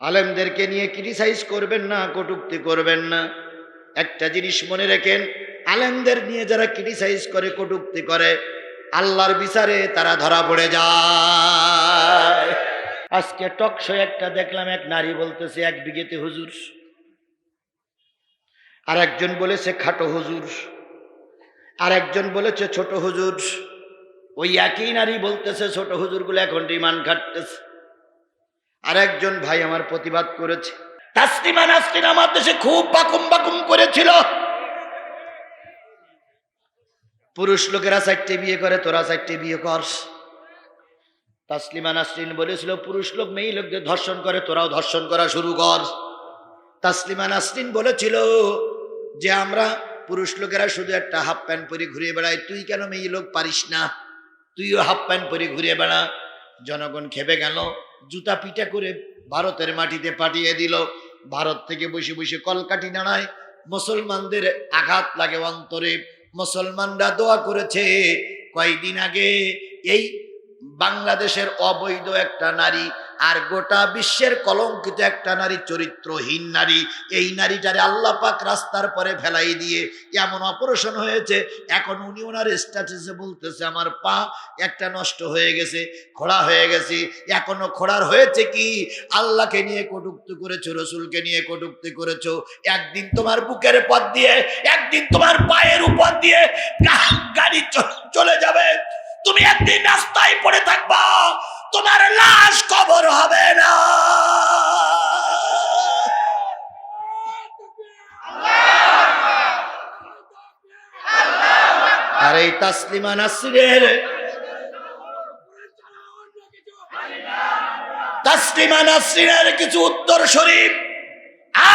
আলেমদেরকে নিয়ে ক্রিটিসাইজ করবেন না, কটুক্তি করবেন না। একটা জিনিস মনে রেখেন, আলেমদের নিয়ে যারা ক্রিটিসাইজ করে, কটুক্তি করে, আল্লাহর বিচারে তারা ধরা পড়ে যায়। আজকে টকশো একটা দেখলাম, এক নারী বলতেছে, এক বিঘেতে হুজুর। আর একজন বলেছে, খাটো হুজুর। আর একজন বলেছে, ছোট হুজুর। ওই একই নারী বলতেছে, ছোট হুজুরগুলো এখন রিমান্ড খাটতেছে। আর একজন ভাই আমার প্রতিবাদ করেছে। তাসলিমা নাসরিন আমার দেশে খুব বাকুম বাকুম করেছিল। পুরুষ লোকেরা চারটে বিয়ে করে, তোরা চারটে বিয়ে কর। তাসলিমা নাসরিন বলেছিল, পুরুষ লোক, মেয়ে লোকদের ধর্ষণ করে, তোরাও ধর্ষণ করা শুরু কর। তাসলিমা নাসরিন বলেছিল যে, আমরা পুরুষ লোকেরা শুধু একটা হাফ প্যান্ট পরে ঘুরে বেড়াই। তুই কেন মেয়ে লোক পারিস না? তুইও হাফ প্যান্ট পরে ঘুরে বেড়া। জনগণ খেপে গেল। জুতা পিটা করে ভারতের মাটিতে পাঠিয়ে দিল। ভারত থেকে বসে বসে কলকাঠি নাড়ায়। মুসলমানদের আঘাত লাগে অন্তরে। মুসলমানরা দোয়া করেছে কয়েকদিন আগে এই বাংলাদেশের অবৈধ একটা নারী আর গোটা বিশ্বের কলঙ্কিত একটা নারী, চরিত্রহীন নারী, এই নারীটারে আল্লাহ পাক রাস্তার পরে ফেলাই দিয়ে এমন অপারেশন হয়েছে, এখন উনি ওনার স্ট্যাটাসে বলতেছে, আমার পা একটা নষ্ট হয়ে গেছে, খোড়া হয়ে গেছে, এখনও খোড়ার হয়েছে কি? আল্লাহকে নিয়ে কটুক্তি করেছ, রসুলকে নিয়ে কটুক্তি করেছ, একদিন তোমার বুকের পথ দিয়ে, একদিন তোমার পায়ের উপর দিয়ে গাড়ি চলে যাবে, তুমি একদিন রাস্তায় পড়ে থাকবা তোমার লাশ কবর হবে না। আর এই তাসলিমা নাসরিনের তাসলিমা নাসরিনের কিছু উত্তর শরীফ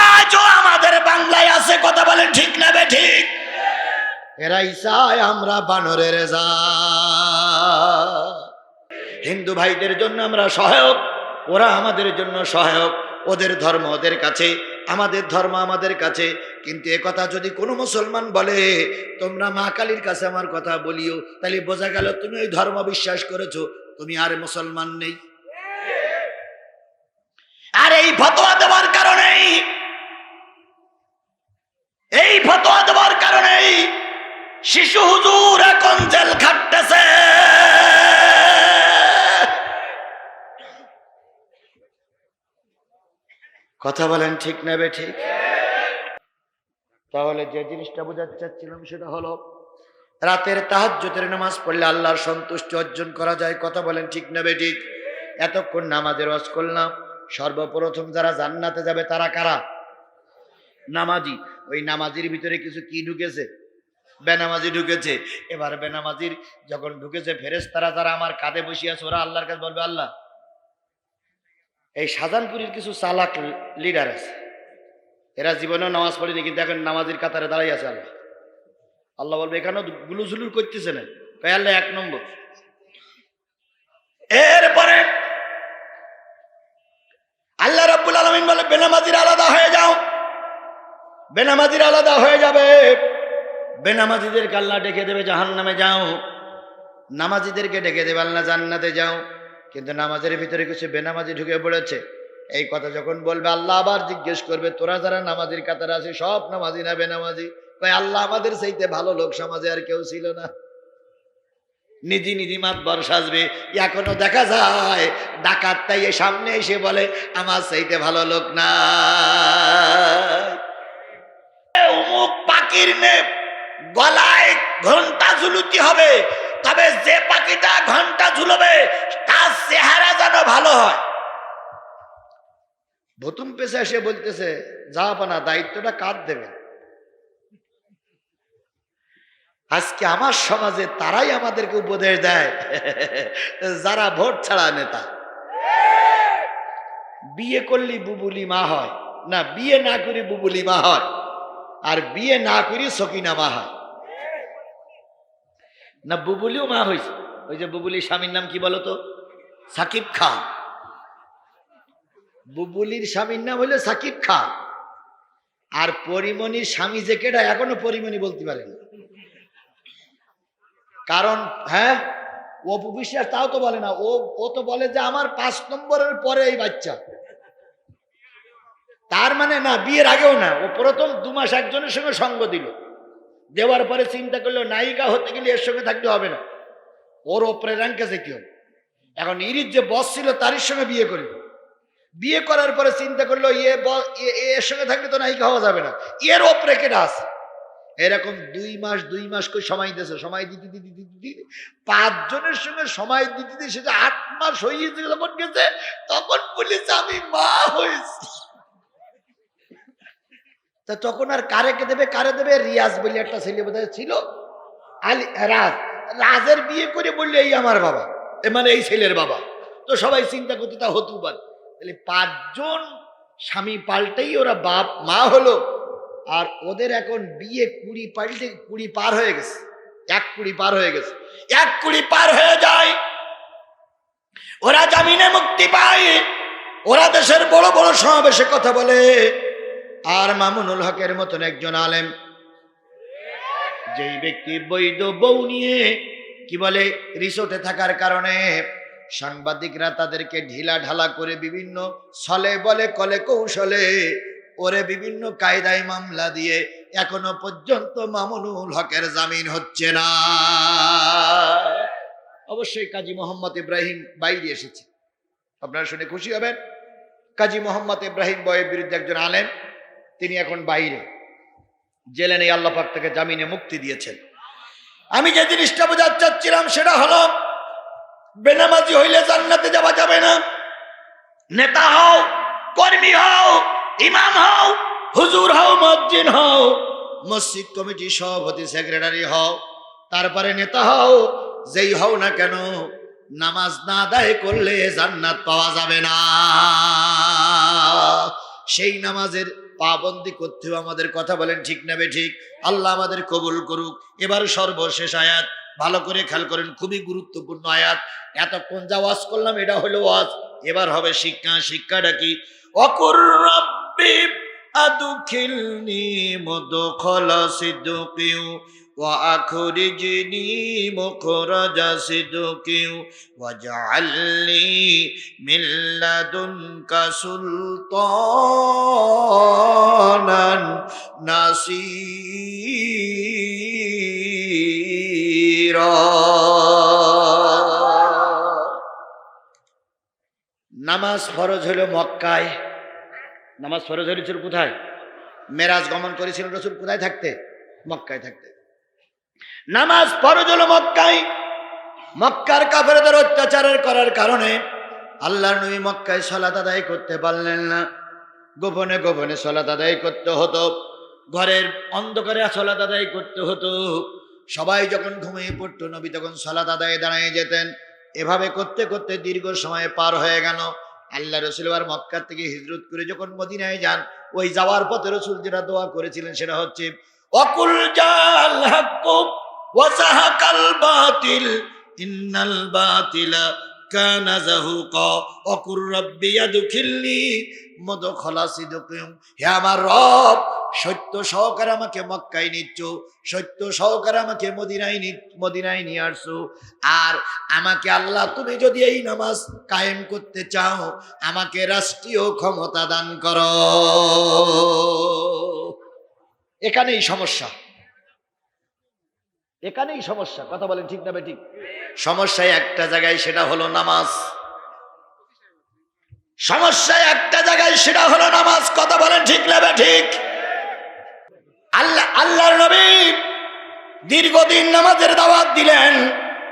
আজও আমাদের বাংলায় আছে, কথা বলেন ঠিক না বে ঠিক? এরাই চায় আমরা বানরের যা হিন্দু ভাইদের জন্য আমরা সহায়ক, ওরা আমাদের জন্য সহায়ক, ওদের ধর্ম ওদের কাছে, আমাদের ধর্ম আমাদের কাছে। কিন্তু কথা যদি কোনো মুসলমান বলে, তোমরা মা কালীর কাছে আমার কথা বলিও, তাহলে বোঝা গেল তুমি ওই ধর্ম বিশ্বাস করেছ, তুমি আর মুসলমান নেই। আর এই ফতোয়া দেওয়ার কারণেই, এই ফতোয়া দেওয়ার কারণেই শিশু হুজুর এখন জেল খাটতেছে। কথা বলেন ঠিক নেবে ঠিক? তাহলে যে জিনিসটা বোঝাতে চাচ্ছিলাম সেটা হলো, রাতের তাহাজ্জুদের নামাজ পড়লে আল্লাহর সন্তুষ্টি অর্জন করা যায়, কথা বলেন ঠিক নেবে ঠিক? এতক্ষণ নামাজের ওয়াজ করলাম, সর্বপ্রথম যারা জান্নাতে যাবে তারা কারা? নামাজি। ওই নামাজির ভিতরে কিছু কি ঢুকেছে? বেনামাজি ঢুকেছে। এবার বেনামাজির যখন ঢুকেছে ফেরেস তারা যারা আমার কাঁধে বসে আছে, ওরা আল্লাহর কাছে বলবে, আল্লাহ এই শাহজাহানপুরের কিছু চালাক লিডার আছে। এরা জীবনেও নামাজ পড়েনি, কিন্তু এখন নামাজির কাতারে দাঁড়াই আছে আল্লাহ। আল্লাহ বলবে, এখানেও গুলুজুলুর করতেছে না। এক নম্বর। এরপরে আল্লাহ রব্বুল আলমিন বলে, বেনামাজির আলাদা হয়ে যাও। বেনামাজির আলাদা হয়ে যাবে। বেনামাজিদের আল্লাহ ডেকে দেবে জাহান নামে যাও। নামাজিদেরকে ডেকে দেবে আল্লাহ জান্নাতে যাও। কিন্তু নামাজের ভিতরে কিছু বেনামাজি ঢুকে পড়েছে। এই কথা যখন বলবে, আল্লাহ আবার জিজ্ঞেস করবে, তোরা যারা নামাজির কাতারে আছে সব নামাজি না বেনামাজি? কই আল্লাহ আমাদের চাইতে ভালো লোক সমাজে আর কেউ ছিল না। নিধি নিধি মাতবর সাজবে। এখনও দেখা যায়, ডাকাত তাই সামনে এসে বলে, আমার চাইতে ভালো লোক না। অমুক পাখির নে গলায় ঘণ্টা ঝুলুতি হবে। তবে যে পাখিটা ঘণ্টা ঝুলবে, তার চেহারা যেন ভালো হয়। ভতুম পেশা এসে বলতেছে যা পানা, দায়িত্বটা কার দেবে আজকে আমার সমাজে তারাই আমাদেরকে উপদেশ দেয়, যারা ভোট ছাড়া নেতা। বিয়ে করলে বুবুলি মা হয়, না, বিয়ে না করি বুবুলি মা হয়, আর বিয়ে না করি সকিনা মা হয়। না বুবুলিও মা হয়েছে। ওই যে বুবুলির স্বামীর নাম কি বলতো সাকিব খান। বুবুলির স্বামীর নাম হলো সাকিব খান। আর পরিমণির স্বামী যে কেটা এখনও পরিমণি বলতে পারেনি কারণ হ্যাঁ অপু বিশ্বাস তাও তো বলে না। ও ও তো বলে যে আমার পাঁচ নম্বরের পরে এই বাচ্চা। তার মানে না, বিয়ের আগেও না। ও প্রথম দু মাস একজনের সঙ্গে সঙ্গ দিল। দেওয়ার পরে চিন্তা করল, নায়িকা হতে গেলে এর সঙ্গে থাকতে হবে না। ওর ওপরে র্যাঙ্ক আছে কি হবে এখন ইরির যে বস ছিল, তারই সঙ্গে বিয়ে করবে। বিয়ে করার পরে চিন্তা করল ইয়ে এর সঙ্গে থাকলে তো নায়িকা হওয়া যাবে না। এর ওপরে কেটা আছে? এরকম দুই মাস দুই মাস করে সময় দিয়েছে সময় দিতে দিতে দিতে দিতে পাঁচজনের সঙ্গে সময় দিতে দিতে সেটা আট মাস হয়ে যখন গেছে, তখন বলেছে, আমি মা হয়েছি। তা তখন আর কারে কে দেবে? কারে দেবে? রিয়াজ বলে একটা ছেলে বোধহয় ছিল। আলি রাজ। রাজের বিয়ে করে বললে, এই আমার বাবা। এ মানে এই ছেলের বাবা। তো সবাই চিন্তা করতে, তা হতু পারে। তাহলে পাঁচজন স্বামী পাল্টেই ওরা বাপ, মা হলো। আর ওদের এখন বিয়ে কুড়ি পাল্টে, কুড়ি পার হয়ে গেছে। এক কুড়ি পার হয়ে গেছে। এক কুড়ি পার হয়ে যায়। ওরা জামিনে মুক্তি পায়। ওরা দেশের বড় বড় সমাবেশে কথা বলে। আর মামুনুল হকের মতন একজন আলেম। যেই ব্যক্তি বৈধ বউ নিয়ে, কি বলে, রিসোর্টে থাকার কারণে সাংবাদিকরা তাদেরকে ঢিলা ঢালা করে বিভিন্ন ছলে বলে, কলে কৌশলে ওরে বিভিন্ন কায়দায় মামলা দিয়ে এখনও পর্যন্ত মামুনুল হকের জামিন হচ্ছে না। অবশ্যই কাজী মোহাম্মদ ইব্রাহিম বাইরে এসেছে। আপনারা শুনে খুশি হবেন? কাজী মোহাম্মদ ইব্রাহিম বয়ের বিরুদ্ধে একজন আলেন তিনি এখন বাইরে। জেলে নেই আল্লাপাক থেকে জামিনে মুক্তি দিয়েছেন। আমি যে জিনিসটা বোঝাতে চাচ্ছিলাম সেটা হলো, বেনামাজি হইলে জান্নাতে যাওয়া যাবে না। নেতা হও, কর্মী হও, ইমাম হও, হুজুর হও, মসজিদ হও, মসজিদ কমিটি সভাপতি সেক্রেটারি হও, তারপরে নেতা হও, যেই হও না কেন, নামাজ না আদায় করলে জান্নাত পাওয়া যাবে না। সেই নামাজের পাবন্দি করতেও আমাদের কথা বলেন, ঠিক নেবে ঠিক? আল্লাহ আমাদের কবুল করুক। এবার সর্বশেষ আয়াত, ভালো করে খেয়াল করেন, খুবই গুরুত্বপূর্ণ আয়াত। এতক্ষণ যা ওয়াজ করলাম, এটা হলো ওয়াজ। এবার হবে শিক্ষা, শিক্ষাটা কি? অকুর রব্বি, আদুখিলনি মদখল সিদ্দুকিউ وأخرجني مخرج صدق واجعل لي من لدنك سلطانا نصيرا নামাজ ফরজ হলো মক্কায় নামাজ ফরজ হয়েছিল কোথায় মেরাজ গমন করেছিল রসুল কোথায় থাকতে মক্কায় থাকতে নামাজ ফরজ হলো মক্কায়। মক্কার কাফেরদের অত্যাচারের করার কারণে আল্লাহর নবী মক্কায় সলাত আদায় করতে পারলেন না। গোপনে গোপনে সলাত আদায় করতে হতো। ঘরের অন্ধকারে সলাত আদায় করতে হতো। সবাই যখন ঘুমিয়ে পড়তো, নবী তখন সলাত আদায়ে দাঁড়িয়ে যেতেন। এভাবে করতে করতে দীর্ঘ সময় পার হয়ে গেল। আল্লাহ রসুল আবার মক্কার থেকে হিজরত করে যখন মদিনায় যান, ওই যাওয়ার পথে রসুল যেটা দোয়া করেছিলেন সেটা হচ্ছে অকুল জাল হাক্কু ওয়াসাহাকাল বাতিল হে সত্য আমাকে মক্কায় নিচ্ছ, সত্য সহকারে আমাকে মদিনায় মদিনায় নিয়ে আসছো। আর আমাকে আল্লাহ, তুমি যদি এই নামাজ কায়েম করতে চাও, আমাকে রাষ্ট্রীয় ক্ষমতা দান করো। এখানেই সমস্যা। এখানেই সমস্যা। কথা বলেন ঠিক না বে ঠিক? সমস্যায় একটা জায়গায় সেটা হলো নামাজ। সমস্যায় একটা জায়গায় সেটা হলো নামাজ। কথা বলেন ঠিক না বে ঠিক? আল্লাহ, আল্লাহর নবী দীর্ঘদিন নামাজের দাওয়াত দিলেন।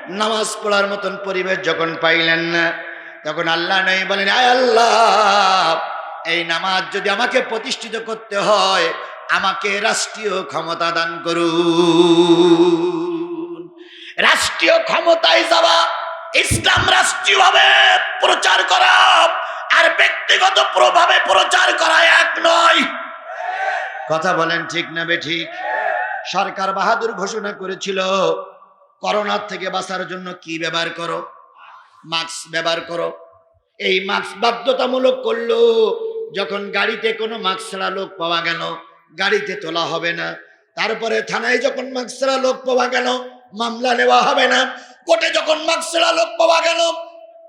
নামাজ পড়ার মতন পরিবেশ যখন পাইলেন না, তখন আল্লাহ নেই বলেন, আয় আল্লাহ, এই নামাজ যদি আমাকে প্রতিষ্ঠিত করতে হয় আমাকে রাষ্ট্রীয় ক্ষমতা দান করুন। রাষ্ট্রীয় ক্ষমতায় যাওয়া, ইসলাম রাষ্ট্রীয়ভাবে প্রচার করা আর ব্যক্তিগত প্রভাবে প্রচার করা এক নয়। কথা বলেন ঠিক না বে ঠিক? সরকার বাহাদুর ঘোষণা করেছিল, করোনার থেকে বাঁচার জন্য কি ব্যবহার করো? মাস্ক ব্যবহার করো। এই মাস্ক বাধ্যতামূলক করল, যখন গাড়িতে কোনো মাস্ক ছাড়া লোক পাওয়া গেল গাড়িতে তোলা হবে না। তারপরে থানায় যখন ছাড়া লোক পাওয়া গেল, মামলা নেওয়া হবে না। কোর্টে যখন ছাড়া লোক পাওয়া গেল,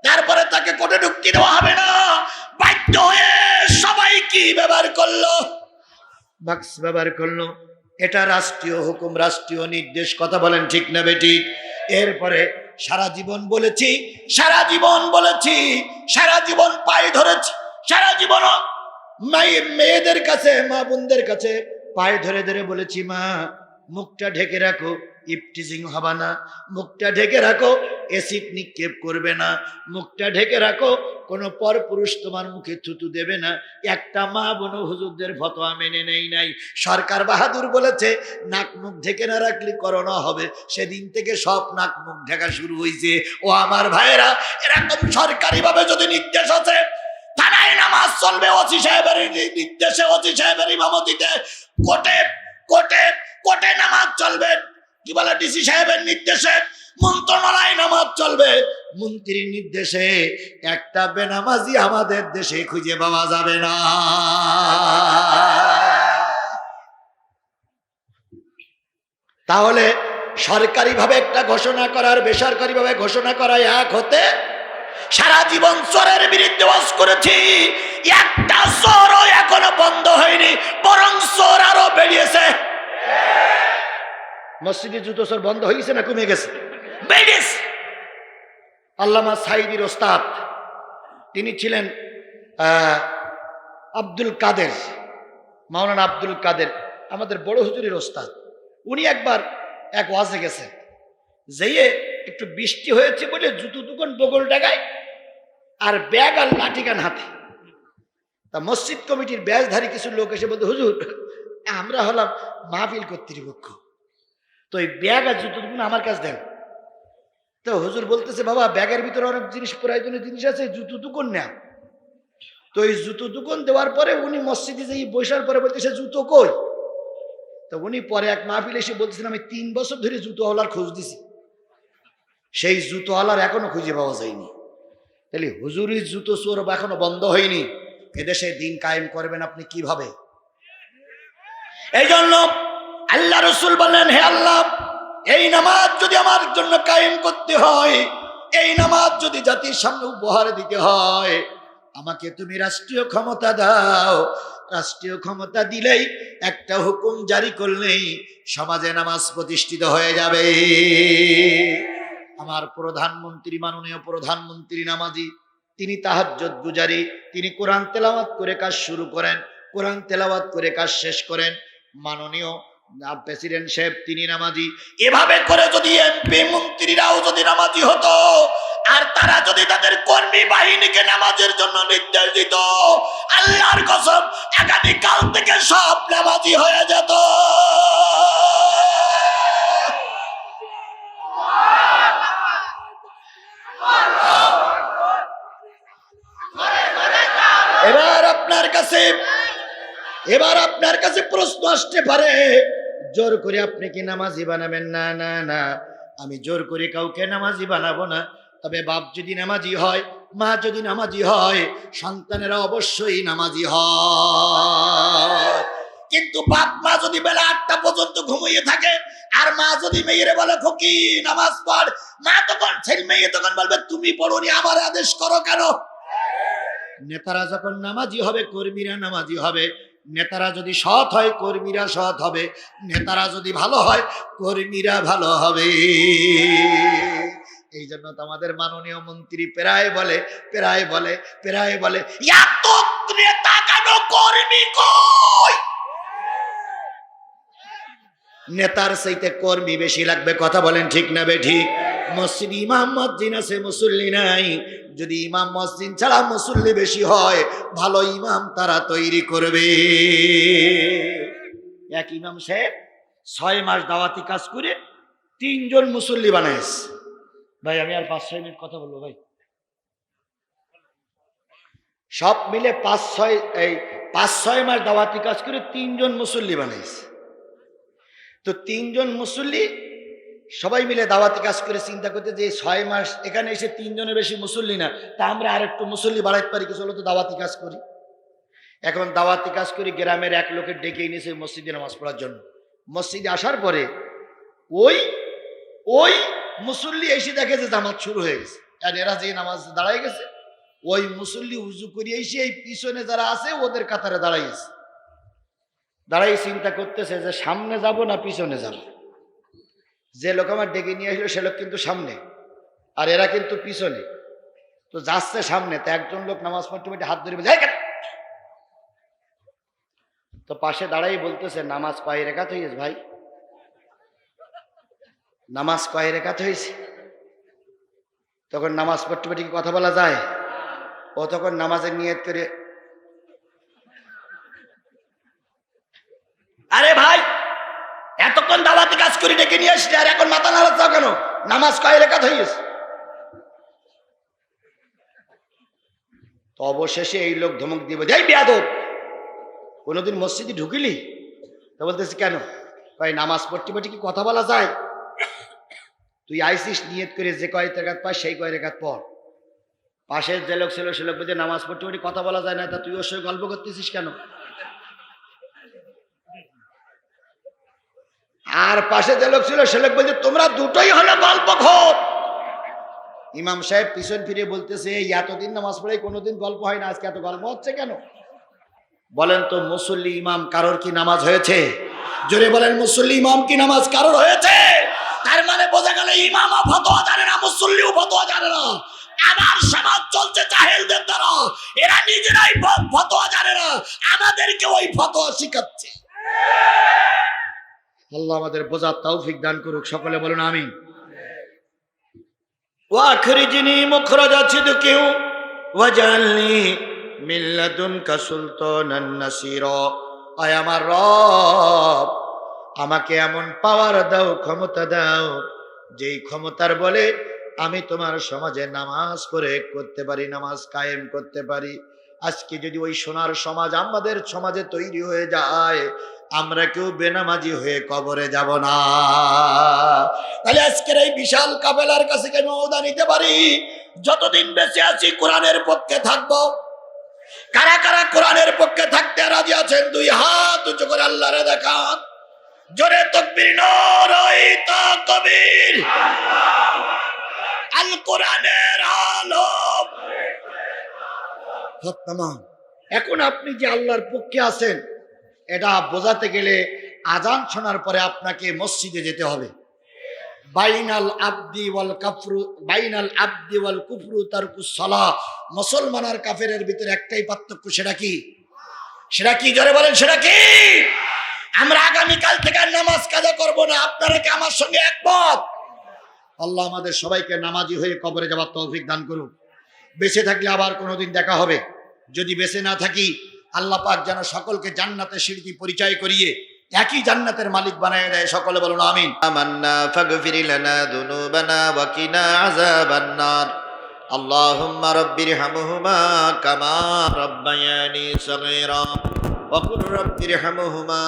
তারপরে তাকে কোর্টে ঢুকতে দেওয়া হবে না। বাধ্য হয়ে সবাই কি ব্যবহার করল? বাক্স ব্যবহার করল। এটা রাষ্ট্রীয় হুকুম, রাষ্ট্রীয় নির্দেশ। কথা বলেন ঠিক না বেঠিক এরপরে সারা জীবন বলেছি, সারা জীবন বলেছি, সারা জীবন পায়ে ধরেছি, সারা জীবন মায়ে- মেয়েদের কাছে, মা বোনদের কাছে পায়ে ধরে ধরে বলেছি, মা, মুখটা ঢেকে রাখো, ইপটিজিং হবে না। মুখটা ঢেকে রাখো এসিড নিক্ষেপ করবে না। মুখটা ঢেকে রাখো, কোনো পর পুরুষ তোমার মুখে থুতু দেবে না। একটা মা বোন হুজুরদের ফতোয়া মেনে নেই নাই। সরকার বাহাদুর বলেছে, নাক মুখ ঢেকে না রাখলে করোনা হবে। সেদিন থেকে সব নাক মুখ ঢাকা শুরু হয়েছে ও আমার ভাইয়েরা, এরকম সরকারিভাবে যদি নির্দেশ আছে থানায় নামাজ চলবে ওসি সাহেবের নির্দেশে, ওসি সাহেবের ইমামতিতে। কোর্টে কোর্টে কোর্টে নামাজ চলবে। কি বলে, ডিসি সাহেবের নির্দেশে মন্ত্রণালয় নামাজ চলবে। মন্ত্রীর নির্দেশে একটা বেনামাজি আমাদের দেশে খুঁজে পাওয়া যাবে না। তাহলে সরকারিভাবে একটা ঘোষণা করার, বেসরকারিভাবে ঘোষণা করা এক হতে সারা জীবন চোরের বিরুদ্ধে ওয়াজ করেছি। একটা চোরও এখনও বন্ধ হয়নি বরং চোর আরও বেরিয়েছে মসজিদে জুতো চোর বন্ধ হয়েছে না কমে গেছে? বেরিয়েছে আল্লামা সাইদির ওস্তাদ তিনি ছিলেন আহ, আব্দুল কাদের মাওলানা আব্দুল কাদের আমাদের বড় হুজুরের ওস্তাদ। উনি একবার এক ওয়াজে গেছেন যেয়ে একটু বৃষ্টি হয়েছে বলে জুতো দোকান বগল ডাগায় আর ব্যাগ আর লাঠিকান হাতে। তা মসজিদ কমিটির ব্যাজধারী কিছু লোক এসে বলতে হুজুর, আমরা হলাম মাহফিল কর্তৃপক্ষ। তো এই ব্যাগ আর জুতো দোকান আমার কাছে দেন। তো হুজুর বলতেছে, বাবা, ব্যাগের ভিতরে অনেক জিনিস, প্রয়োজনীয় জিনিস আছে, জুতো দোকান নেয়া তো এই জুতো দোকান দেওয়ার পরে উনি মসজিদে যেই বৈশার পরে বলতেছে, জুতো কই? তো উনি পরে এক মাহফিল এসে বলতেছেন, আমি তিন বছর ধরে জুতোওয়ালার খোঁজ দিছি। সেই জুতোওয়ালার এখনও খুঁজে পাওয়া যায়নি। তাহলে হুজুরির জুতো চোর এখনও বন্ধ হয়নি। এদেশে দিন কায়েম করবেন আপনি কীভাবে? এই জন্য আল্লাহ রসুল বললেন, হে আল্লাহ, এই নামাজ যদি আমার জন্য কায়েম করতে হয়, এই নামাজ যদি জাতির সামনে উপহার দিতে হয়, আমাকে তুমি রাষ্ট্রীয় ক্ষমতা দাও। রাষ্ট্রীয় ক্ষমতা দিলেই একটা হুকুম জারি করলেই সমাজে নামাজ প্রতিষ্ঠিত হয়ে যাবে। আমার প্রধানমন্ত্রী, মাননীয় প্রধানমন্ত্রী নামাজি, তিনি তাহাজ্জুদ গুজারি, তিনি কোরআন তেলাওয়াত করে কাজ শুরু করেন, কোরআন তেলাওয়াত করে কাজ শেষ করেন। মাননীয় প্রেসিডেন্ট সাহেব, তিনি নামাজি। এভাবে করে যদি এমপি মন্ত্রীরাও যদি নামাজি হতো, আর তারা যদি তাদের কর্মী বাহিনীকে নামাজের জন্য নির্দেশ দিত, আল্লাহর কসম, আগামীকাল থেকে সব নামাজি হয়ে যেত এবার আপনার কাছে এবার আপনার কাছে প্রশ্ন আসতে পারে, জোর করে আপনি কি নামাজি বানাবেন? না না না। আমি জোর করে কাউকে নামাজি বানাবো না। তবে বাপ যদি নামাজি হয়, মা যদি নামাজি হয়, সন্তানেরা অবশ্যই নামাজি হয়। কিন্তু বাপ, মা যদি বেলা আটটা পর্যন্ত ঘুমিয়ে থাকে, আর মা যদি মেয়েরে বলে খুকি নামাজ পড়। মা তখন, ছেলে মেয়ে তখন বলবে, তুমি পড়নি, আমার আদেশ করো কেন? নেতারা যখন নামাজি হবে, কর্মীরা নামাজি হবে। নেতারা যদি সৎ হয়, কর্মীরা সৎ হবে। নেতারা যদি ভালো হয়, কর্মীরা ভালো হবে। এই জন্য তো আমাদের মাননীয় মন্ত্রী প্রায় বলে প্রায় বলে প্রায় বলে কর্মী নেতার সেইতে কর্মী বেশি লাগবে, কথা বলেন ঠিক না বে ঠিক? মসজিদ, ইমাম মসজিদ আছে, মুসল্লি নাই। যদি ইমাম মসজিদ ছাড়া মুসল্লি বেশি হয়, ভালো ইমাম তারা তৈরি করবে। এক ইমাম সাহেব ছয় মাস দাওয়াতি কাজ করে তিনজন মুসল্লি বানাইছে। ভাই, আমি আর পাঁচ ছয় মিনিট কথা বলব, ভাই। সব মিলে পাঁচ ছয় এই পাঁচ ছয় মাস দাওয়াতি কাজ করে তিনজন মুসল্লি বানাইছে। তো তিনজন মুসল্লি সবাই মিলে দাওয়াতি কাজ করে চিন্তা করতে যে ছয় মাস এখানে এসে তিনজনের বেশি মুসল্লি না, তা আমরা আর একটু মুসল্লি বাড়াইতে পারি কিছু হলো তো দাওয়াতি কাজ করি। এখন দাওয়াতি কাজ করি গ্রামের এক লোকের ডেকে এনেছে মসজিদে নামাজ পড়ার জন্য। মসজিদে আসার পরে ওই ওই মুসল্লি এসে দেখে যে জামাত শুরু হয়ে গেছে। আর এরা যে নামাজ দাঁড়ায় গেছে, ওই মুসল্লি উজু করিয়ে এসে এই পিছনে যারা আছে ওদের কাতারে দাঁড়াইছে দাঁড়াই চিন্তা করতেছে যে সামনে যাব না পিছনে যাব? যে লোক আমার ডেকে নিয়ে আসলো সে লোক কিন্তু সামনে আর এরা কিন্তু পিছনে। তো যাচ্ছে সামনে তো একজন লোক নামাজ পড়তে পড়তে হাত ধরে বলছে, তো পাশে দাঁড়াই বলতেছে নামাজ কয় রেখাত হয়েছে ভাই? নামাজ কয় রেখাত হয়েছে তখন নামাজ পড়তে পড়তে কথা বলা যায়? ও তখন নামাজের নিয়ত করে আরে ভাই ডেকে নিয়ে আসলে, আর এখন মাথা নাড়াচ্ছ কেন? নামাজ কয় হয়েছে তো অবশেষে এই লোক ধমক দিব যাই বেয়াদব, কোনোদিন মসজিদে ঢুকিলি? তো বলতেছি, কেন? কয়, নামাজ পড়তে পড়তে কি কথা বলা যায়? তুই আইসিস নিয়ত করে যে কয় রেখাত পাস, সেই কয় রেখাত পড়। পাশের যে লোক ছিল, সে লোক বলছে, নামাজ পড়তে পড়তে কথা বলা যায় না, তা তুই ওর সঙ্গে গল্প করতেছিস কেন? আর পাশে যে লোক ছিল, সে লোক বলছে, তোমরা দুটোই হলো গল্প খোর ইমাম সাহেব পিছন ফিরে বলতেছে এতদিন নামাজ পড়ে কোনোদিন গল্প হয় না, আজকে এত গল্প হচ্ছে কেন? বলেন তো, মুসল্লি ইমাম কারোর কি নামাজ হয়েছে? জোরে বলেন, মুসল্লি ইমাম কি নামাজ কারোর হয়েছে? তার মানে বোঝা গেল ইমামও ফতোয়া জানে না মুসল্লিও ফতোয়া জানে না। আমার সমাজ চলছে জাহেলদের দ্বারা। এরা নিজেরাই ফতোয়া জানে না, আমাদেরকে ওই ফতোয়া শিখাচ্ছে। আল্লাহ আমাদের বোঝার তৌফিক দান করুক। সকলে বলুন আমি ওয়াখরিজনি মুখরাজা সিদকিউ ওয়াজালনি মিল্লাতুনকা সুলতানান নাসীরা। আয় আমার রব, আমাকে এমন পাওয়ার দাও, ক্ষমতা দাও, যেই ক্ষমতার বলে আমি তোমার সমাজে নামাজ করে করতে পারি, নামাজ কায়েম করতে পারি। আজকে যদি ওই সোনার সমাজ আমাদের সমাজে তৈরি হয়ে যায় আমরা কেউ বেনামাজি হয়ে কবরে যাব না। তাহলে আজকের এই বিশাল কাবেলার কাছে কেন ওদা নিতে পারি? যতদিন বেঁচে আছি কোরআনের পক্ষে থাকব। কারা কারা কোরআনের পক্ষে থাকতে রাজি আছেন? দুই হাত উঁচু করে আল্লাহরে দেখান। জোরে তকবীর কবির আল কোরআনের সত্যমান এখন আপনি যে আল্লাহর পক্ষে আছেন এটা বোঝাতে গেলে আজান শোনার পরে আপনাকে মসজিদে যেতে হবে। বাইনাল আব্দি ওয়াল কাফরু, বাইনাল আব্দি ওয়াল কুফরু তারকুস সালাহ মুসলমান আর কাফেরের ভিতরে একটাই পার্থক্য, সেটা কি? সেটা কি? জোরে বলেন, সেটা কি? আমরা আগামীকাল থেকে আর নামাজ কাজা করব না। আপনারা কি আমার সঙ্গে একমত? আল্লাহ আমাদের সবাইকে নামাজি হয়ে কবরে যাওয়ার তৌফিক দান করুন বেঁচে থাকলে আবার কোনোদিন দেখা হবে। যদি বেঁচে না থাকি আল্লাহ পাক যেন সকলকে জান্নাতের সিঁড়ি পরিচয় করিয়ে একই জান্নাতের মালিক বানায় দেয়। সকলে বলুন, আমিন। আমান্না ফাগফির লানা দুনুবানা ওয়া কিনা আযাবান আল্লাহুম্মা রাব্বির হামহুমা কামা রাব্বায়ানি সাগীরা। ওয়া কুল রাব্বির হামহুমা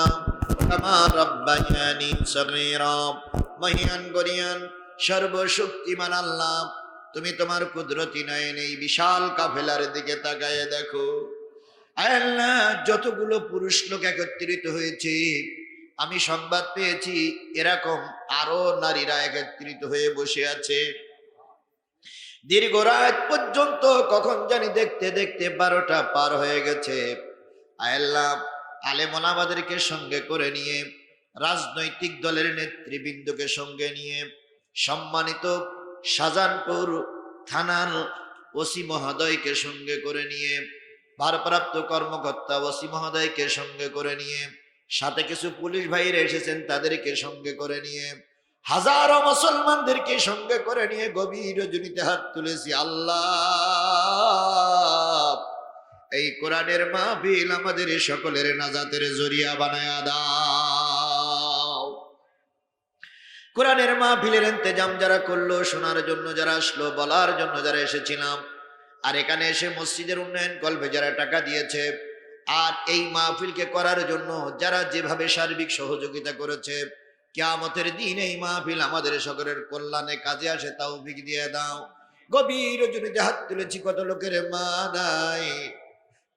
কামা রাব্বায়ানি সাগীরা। মহিয়ান গরিয়ান সর্বশক্তিমান আল্লাহ, তুমি তোমার কুদরতি নয়নে এই বিশাল কাফেলার দিকে তাকায় দেখো। আল্লাহ, যতগুলো পুরুষ লোক একত্রিত হয়েছে, আমি সংবাদ পেয়েছি, এরকম আরও নারীরা একত্রিত হয়ে বসে আছে। দীর্ঘ রাত পর্যন্ত কখন জানি দেখতে দেখতে বারোটা পার হয়ে গেছে। আয়াল্লাহ আলেমন আমাদেরকে সঙ্গে করে নিয়ে, রাজনৈতিক দলের নেতৃবৃন্দকে সঙ্গে নিয়ে, সম্মানিত শাহজাহানপুর থানার ওসি মহোদয়কে সঙ্গে করে নিয়ে ভারপ্রাপ্ত কর্মকর্তা ওসি মহোদয়কে সঙ্গে করে নিয়ে, সাথে কিছু পুলিশ ভাইরা এসেছেন তাদেরকে সঙ্গে করে নিয়ে, হাজারো মুসলমানদেরকে সঙ্গে করে নিয়ে গভীর রজনীতে হাত তুলেছি। আল্লাহ, এই কোরআনের মাহফিল আমাদের সকলের নাজাতের জরিয়া বানায়া দাও। কোরআনের মাহফিলের ইন্তেজাম যারা করল, শোনার জন্য যারা আসলো, বলার জন্য যারা এসেছিলাম আর এখানে এসে মসজিদের উন্নয়ন কল্পে যারা টাকা দিয়েছে। আর এই মাহফিলকে করার জন্য যারা যেভাবে সার্বিক সহযোগিতা করেছে, কেয়ামতের দিন এই মাহফিল আমাদের সকলের কল্যাণে কাজে আসে তাও বিক দিয়ে দাও। গভীর জনিতে হাত তুলেছি, কত লোকের মা নাই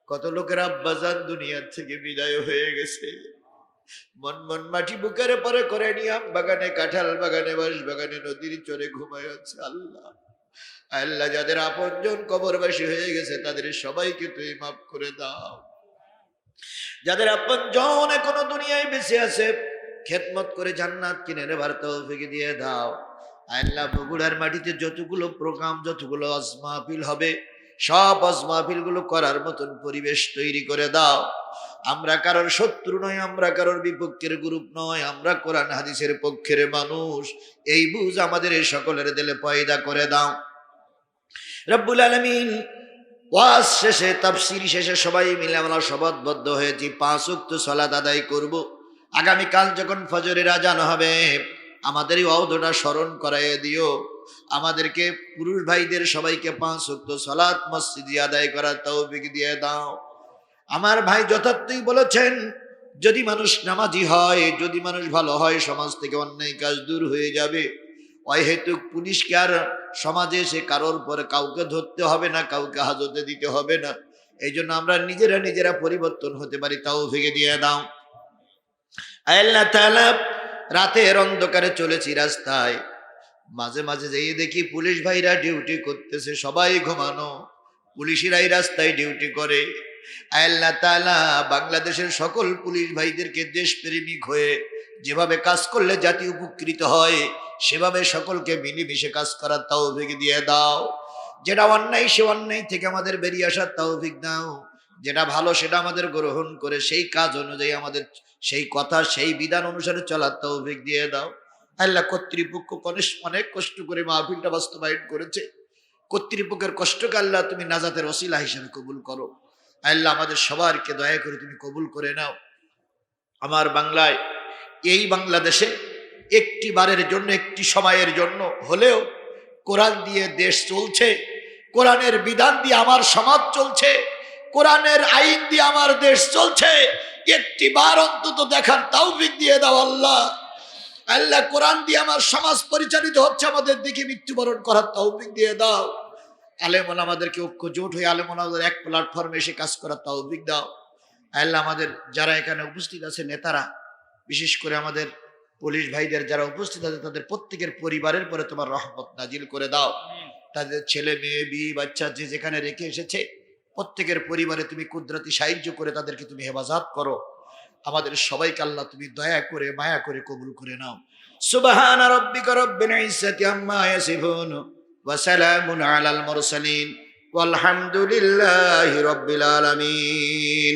কত লোকের আব্বাজান দুনিয়ার থেকে বিদায় হয়ে গেছে। মন মন মাটি বুকের পরে করে নিয়ে বাগানে, কাঁঠাল বাগানে, বাঁশ বাগানে, নদীর চরে ঘুমায় আল্লাহ। আল্লাহ যাদের আপনজন কবরবাসী হয়ে গেছে, তাদের সবাইকে তুই মাফ করে দাও। যাদের আপনজন এখনও দুনিয়ায় বেঁচে আছে, খেদমত করে জান্নাত কিনে নেবার তৌফিক দিয়ে দাও। আল্লাহ বগুড়ার মাটিতে যতগুলো প্রোগ্রাম, যতগুলো অজমাপিল হবে, সব অজমাপিলগুলো করার মতন পরিবেশ তৈরি করে দাও। আমরা কারোর শত্রু নয়, আমরা কারোর বিপক্ষের গ্রুপ নয়, আমরা কোরআন হাদিসের পক্ষের মানুষ। এই বুঝ আমাদের এই সকলের দিলে পয়দা করে দাও। রব্বুল আলমিন। ওয়াজ শেষে, তাফসির শেষে সবাই মিলে আমরা শপথবদ্ধ হয়েছি, পাঁচ উক্ত সলাত আদায় করব। আগামীকাল যখন ফজরের আজান হবে, আমাদের এই স্মরণ করাইয়ে দিও। আমাদেরকে পুরুষ ভাইদের সবাইকে পাঁচ উক্ত সলাৎ মসজিদে আদায় করার তৌফিক দিয়ে দাও। আমার ভাই যথার্থই বলেছেন, যদি মানুষ নামাজি হয়, যদি মানুষ ভালো হয়, সমাজ থেকে অন্যায় কাজ দূর হয়ে যাবে। হেতু পুলিশকে আর সমাজে সে কারোর পরে কাউকে ধরতে হবে না, কাউকে হাজতে দিতে হবে না? এই জন্য আমরা নিজেরা নিজেরা পরিবর্তন হতে পারি, তাও ভেঙে দিয়ে দাও। রাতের অন্ধকারে চলেছি রাস্তায়। মাঝে মাঝে যেয়ে দেখি পুলিশ ভাইরা ডিউটি করতেছে, সবাই ঘুমানো। পুলিশেরাই রাস্তায় ডিউটি করে। আল্লাহ তাআলা, বাংলাদেশের সকল পুলিশ ভাইদেরকে দেশপ্রেমিক হয়ে যেভাবে কাজ করলে জাতি উপকৃত হয় সেভাবে সকলকে মিলেমিশে কাজ করার তৌফিক দিয়ে দাও। যেটা অন্যায়, সে অন্যায় থেকে আমাদের বেরিয়ে আসার তৌফিক দাও। যেটা ভালো, সেটা আমাদের গ্রহণ করে সেই কাজ অনুযায়ী আমাদের সেই কথা, সেই বিধান অনুসারে চলার তৌফিক দিয়ে দাও। আল্লাহ কর্তৃপক্ষ অনেক- অনেক কষ্ট করে মাহফিলটা বাস্তবায়ন করেছে। কর্তৃপক্ষের কষ্টকে আল্লাহ তুমি নাজাতের ওসিলা হিসেবে কবুল করো। আল্লাহ আমাদের সবারকে দয়া করে তুমি কবুল করে নাও। আমার বাংলায়, এই বাংলাদেশে একটি বারের জন্য, একটি সময়ের জন্য হলেও কোরআন দিয়ে দেশ চলছে, কোরআনের বিধান দিয়ে আমার সমাজ চলছে, কোরআনের আইন দিয়ে আমার দেশ চলছে একটি বার অন্তত দেখার তৌফিক দিয়ে দাও আল্লাহ। আল্লাহ কোরআন দিয়ে আমার সমাজ পরিচালিত হচ্ছে, আমাদের দিকে মৃত্যুবরণ করার তৌফিক দিয়ে দাও। আলেমন আমাদেরকে ঐক্য জোট হয়ে আলেমন আমাদের এক প্ল্যাটফর্মে এসে কাজ করার তৌফিক দাও। আল্লাহ আমাদের যারা এখানে উপস্থিত আছে, নেতারা, বিশেষ করে আমাদের পুলিশ ভাইদের যারা উপস্থিত আছে তাদের প্রত্যেকের পরিবারের পরে তোমার রহমত নাজিল করে দাও। তাদের ছেলে মেয়ে বিয়ে বাচ্চা যে যেখানে রেখে এসেছে প্রত্যেকের পরিবারে তুমি কুদরতি সাহায্য করে তাদেরকে তুমি হেফাজত করো। আমাদের সবাইকে আল্লাহ তুমি দয়া করে মায়া করে কবুল করে নাও। সুবহান রাব্বিকা রাব্বিল ইজ্জাতি আম্মা ইয়াসিফুন ওয়া সালামুন আলাল মুরসালিন। ওয়ালহামদুলিল্লাহি আলামিন।